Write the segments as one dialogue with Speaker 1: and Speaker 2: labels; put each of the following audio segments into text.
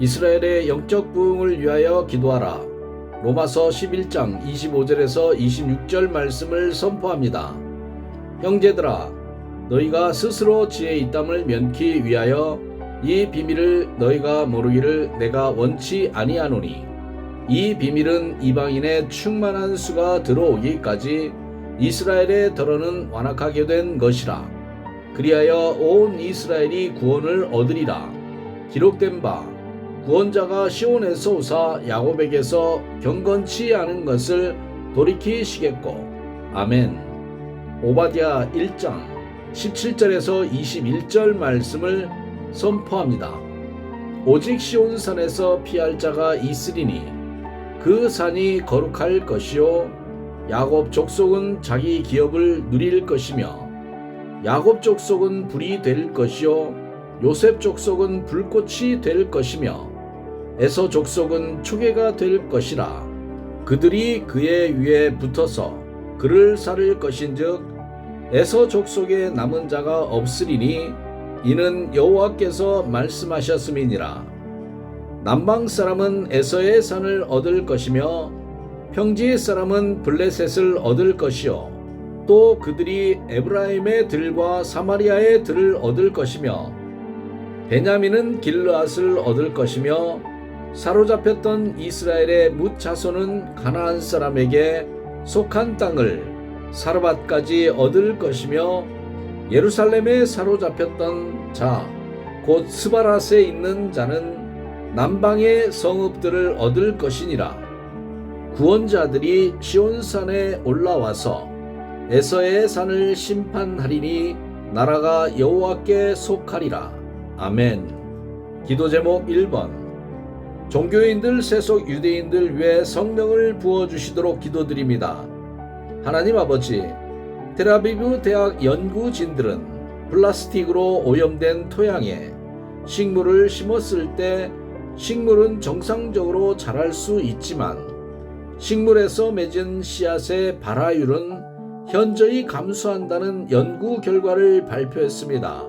Speaker 1: 이스라엘의 영적 부흥을 위하여 기도하라. 로마서 11장 25절에서 26절 말씀을 선포합니다. 형제들아, 너희가 스스로 지혜 있담을 면키 위하여 이 비밀을 너희가 모르기를 내가 원치 아니하노니 이 비밀은 이방인의 충만한 수가 들어오기까지 이스라엘의 덜어는 완악하게 된 것이라. 그리하여 온 이스라엘이 구원을 얻으리라. 기록된 바 구원자가 시온에서 오사 야곱에게서 경건치 않은 것을 돌이키시겠고 아멘. 오바디아 1장 17절에서 21절 말씀을 선포합니다. 오직 시온산에서 피할 자가 있으리니 그 산이 거룩할 것이요 야곱 족속은 자기 기업을 누릴 것이며 야곱 족속은 불이 될 것이요 요셉 족속은 불꽃이 될 것이며 에서 족속은 초계가 될 것이라. 그들이 그의 위에 붙어서 그를 살을 것인즉 에서 족속에 남은 자가 없으리니 이는 여호와께서 말씀하셨음이니라. 남방 사람은 에서의 산을 얻을 것이며 평지 사람은 블레셋을 얻을 것이요. 또 그들이 에브라임의 들과 사마리아의 들을 얻을 것이며 베냐민은 길르앗을 얻을 것이며 사로잡혔던 이스라엘의 뭇 자손은 가나안 사람에게 속한 땅을 사르밧까지 얻을 것이며 예루살렘에 사로잡혔던 자 곧 스바라스에 있는 자는 남방의 성읍들을 얻을 것이니라. 구원자들이 시온산에 올라와서 에서의 산을 심판하리니 나라가 여호와께 속하리라. 아멘. 기도 제목 1번 종교인들 세속 유대인들 위해 성령을 부어 주시도록 기도드립니다. 하나님 아버지, 테라비브 대학 연구진들은 플라스틱으로 오염된 토양에 식물을 심었을 때 식물은 정상적으로 자랄 수 있지만 식물에서 맺은 씨앗의 발화율은 현저히 감소한다는 연구 결과를 발표했습니다.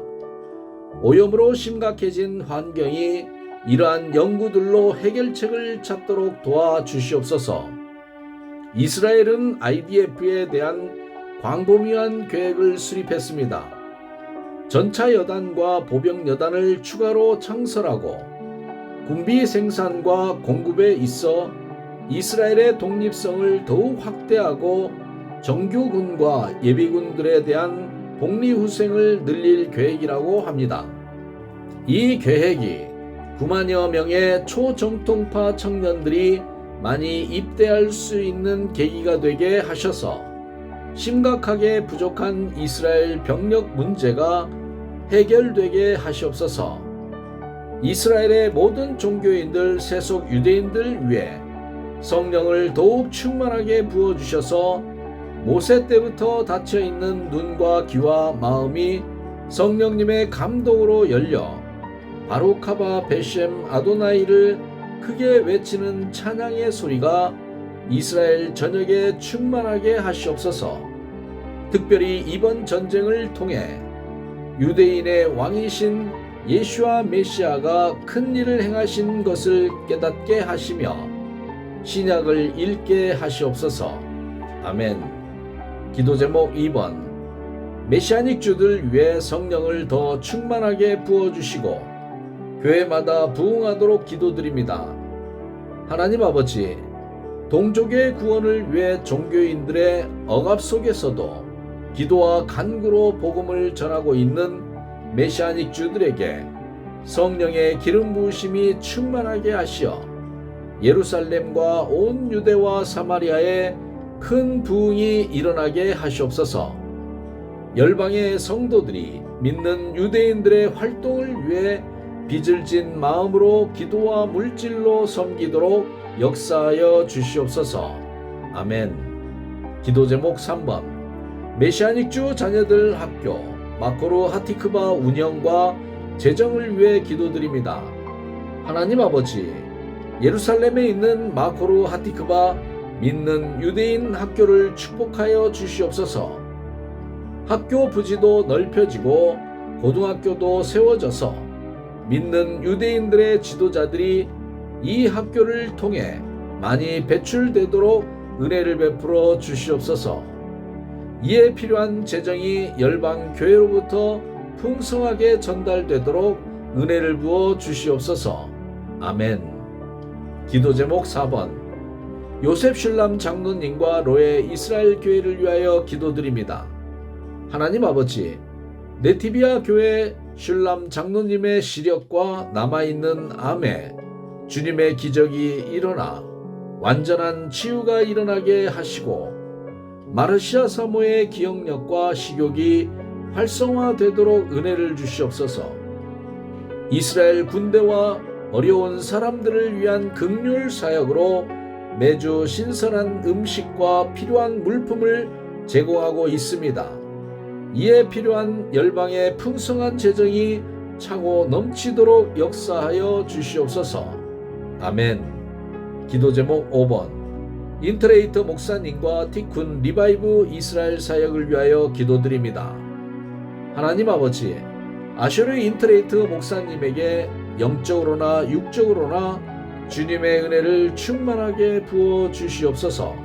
Speaker 1: 오염으로 심각해진 환경이 이러한 연구들로 해결책을 찾도록 도와주시옵소서. 이스라엘은 IDF에 대한 광범위한 계획을 수립했습니다. 전차 여단과 보병 여단을 추가로 창설하고 군비 생산과 공급에 있어 이스라엘의 독립성을 더욱 확대하고 정규군과 예비군들에 대한 복리후생을 늘릴 계획이라고 합니다. 이 계획이 9만여 명의 초정통파 청년들이 많이 입대할 수 있는 계기가 되게 하셔서 심각하게 부족한 이스라엘 병력 문제가 해결되게 하시옵소서. 이스라엘의 모든 종교인들, 세속 유대인들 위해 성령을 더욱 충만하게 부어 주셔서 모세 때부터 닫혀 있는 눈과 귀와 마음이 성령님의 감동으로 열려 바로카바 베셈 아도나이를 크게 외치는 찬양의 소리가 이스라엘 전역에 충만하게 하시옵소서. 특별히 이번 전쟁을 통해 유대인의 왕이신 예슈아 메시아가 큰 일을 행하신 것을 깨닫게 하시며 신약을 읽게 하시옵소서. 아멘. 기도 제목 2번. 메시아닉 주들 위해 성령을 더 충만하게 부어 주시고 교회마다 부흥하도록 기도드립니다. 하나님 아버지, 동족의 구원을 위해 종교인들의 억압 속에서도 기도와 간구로 복음을 전하고 있는 메시아닉 주들에게 성령의 기름 부으심이 충만하게 하시어 예루살렘과 온 유대와 사마리아에 큰 부흥이 일어나게 하시옵소서. 열방의 성도들이 믿는 유대인들의 활동을 위해 빚을 진 마음으로 기도와 물질로 섬기도록 역사하여 주시옵소서. 아멘. 기도 제목 3번. 메시아닉 주 자녀들 학교 마코로 하티크바 운영과 재정을 위해 기도드립니다. 하나님 아버지, 예루살렘에 있는 마코로 하티크바 믿는 유대인 학교를 축복하여 주시옵소서. 학교 부지도 넓혀지고 고등학교도 세워져서 믿는 유대인들의 지도자들이 이 학교를 통해 많이 배출되도록 은혜를 베풀어 주시옵소서. 이에 필요한 재정이 열방 교회로부터 풍성하게 전달되도록 은혜를 부어 주시옵소서. 아멘. 기도 제목 4번. 요셉 슐람 장로님과 로에 이스라엘 교회를 위하여 기도드립니다. 하나님 아버지, 네티비아 교회 슐람 장로님의 시력과 남아있는 암에 주님의 기적이 일어나 완전한 치유가 일어나게 하시고 마르시아 사모의 기억력과 식욕이 활성화되도록 은혜를 주시옵소서. 이스라엘 군대와 어려운 사람들을 위한 극률 사역으로 매주 신선한 음식과 필요한 물품을 제공하고 있습니다. 이에 필요한 열방의 풍성한 재정이 차고 넘치도록 역사하여 주시옵소서. 아멘. 기도 제목 5번. 인트레이터 목사님과 티쿤 리바이브 이스라엘 사역을 위하여 기도드립니다. 하나님 아버지, 아슈르 인트레이트 목사님에게 영적으로나 육적으로나 주님의 은혜를 충만하게 부어 주시옵소서.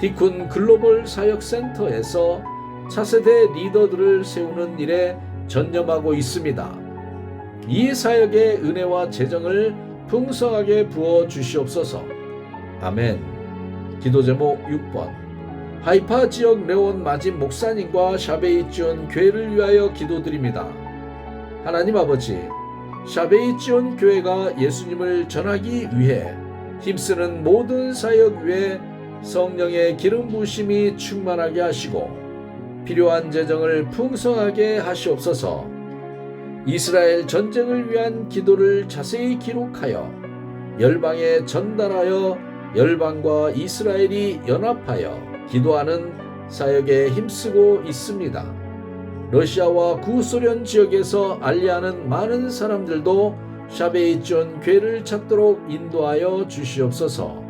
Speaker 1: 티쿤 글로벌 사역센터에서 차세대 리더들을 세우는 일에 전념하고 있습니다. 이 사역의 은혜와 재정을 풍성하게 부어 주시옵소서. 아멘. 기도 제목 6번. 하이파 지역 레온 마진 목사님과 샤베이지온 교회를 위하여 기도드립니다. 하나님 아버지, 샤베이지온 교회가 예수님을 전하기 위해 힘쓰는 모든 사역 위에 성령의 기름 부심이 충만하게 하시고 필요한 재정을 풍성하게 하시옵소서. 이스라엘 전쟁을 위한 기도를 자세히 기록하여 열방에 전달하여 열방과 이스라엘이 연합하여 기도하는 사역에 힘쓰고 있습니다. 러시아와 구소련 지역에서 알리하는 많은 사람들도 샤베이존 교회를 찾도록 인도하여 주시옵소서.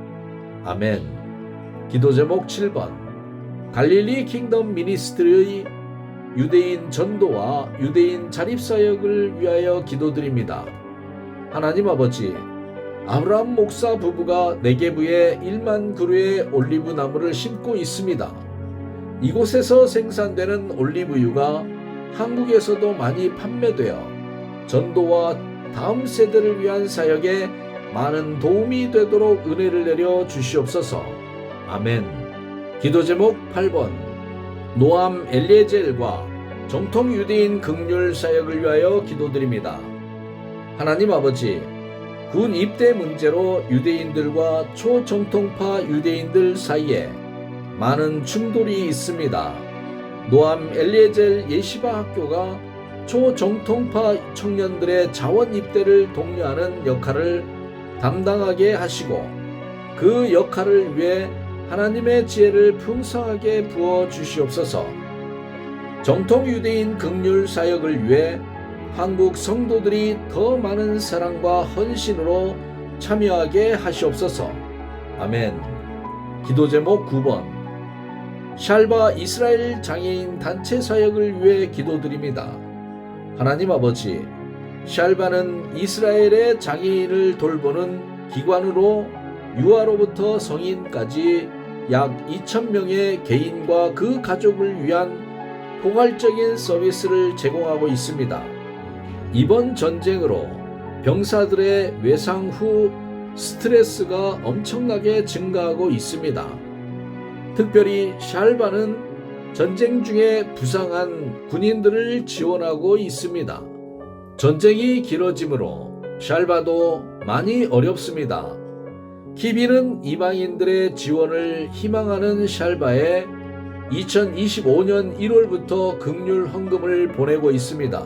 Speaker 1: 아멘. 기도 제목 7번. 갈릴리 킹덤 미니스트리의 유대인 전도와 유대인 자립사역을 위하여 기도드립니다. 하나님 아버지, 아브라함 목사 부부가 네게부에 1만 그루의 올리브 나무를 심고 있습니다. 이곳에서 생산되는 올리브유가 한국에서도 많이 판매되어 전도와 다음 세대를 위한 사역에 많은 도움이 되도록 은혜를 내려 주시옵소서. 아멘. 기도 제목 8번. 노암 엘리에젤과 정통 유대인 극률 사역을 위하여 기도드립니다. 하나님 아버지, 군 입대 문제로 유대인들과 초정통파 유대인들 사이에 많은 충돌이 있습니다. 노암 엘리에젤 예시바 학교가 초정통파 청년들의 자원 입대를 독려하는 역할을 담당하게 하시고 그 역할을 위해 하나님의 지혜를 풍성하게 부어 주시옵소서. 정통 유대인 극률 사역을 위해 한국 성도들이 더 많은 사랑과 헌신으로 참여하게 하시옵소서. 아멘. 기도 제목 9번. 샬바 이스라엘 장애인 단체 사역을 위해 기도드립니다. 하나님 아버지, 샬바는 이스라엘의 장애인을 돌보는 기관으로 유아로부터 성인까지 약 2,000명의 개인과 그 가족을 위한 포괄적인 서비스를 제공하고 있습니다. 이번 전쟁으로 병사들의 외상 후 스트레스가 엄청나게 증가하고 있습니다. 특별히 샬바는 전쟁 중에 부상한 군인들을 지원하고 있습니다. 전쟁이 길어지므로 샬바도 많이 어렵습니다. 키비는 이방인들의 지원을 희망하는 샬바에 2025년 1월부터 극률 헌금을 보내고 있습니다.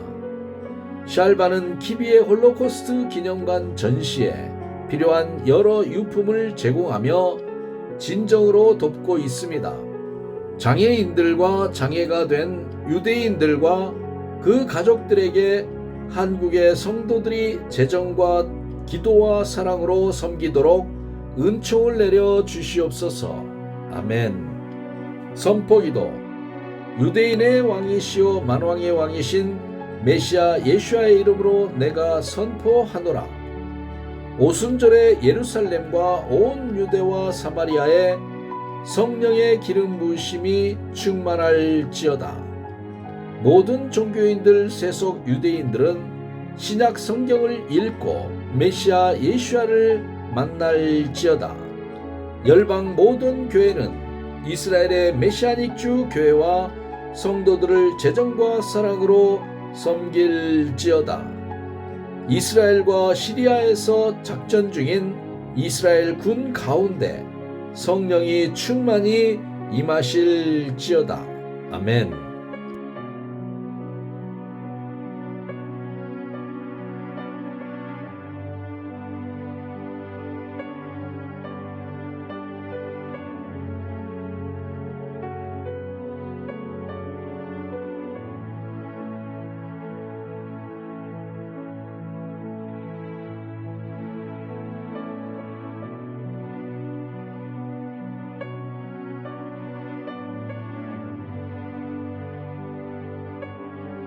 Speaker 1: 샬바는 키비의 홀로코스트 기념관 전시에 필요한 여러 유품을 제공하며 진정으로 돕고 있습니다. 장애인들과 장애가 된 유대인들과 그 가족들에게 한국의 성도들이 재정과 기도와 사랑으로 섬기도록 은총을 내려 주시옵소서. 아멘. 선포기도 유대인의 왕이시오 만왕의 왕이신 메시아 예수아의 이름으로 내가 선포하노라. 오순절에 예루살렘과 온 유대와 사마리아에 성령의 기름 부으심이 충만할지어다. 모든 종교인들 세속 유대인들은 신약 성경을 읽고 메시아 예수아를 만날지어다. 열방 모든 교회는 이스라엘의 메시아닉 주 교회와 성도들을 재정과 사랑으로 섬길지어다. 이스라엘과 시리아에서 작전 중인 이스라엘 군 가운데 성령이 충만히 임하실지어다. 아멘.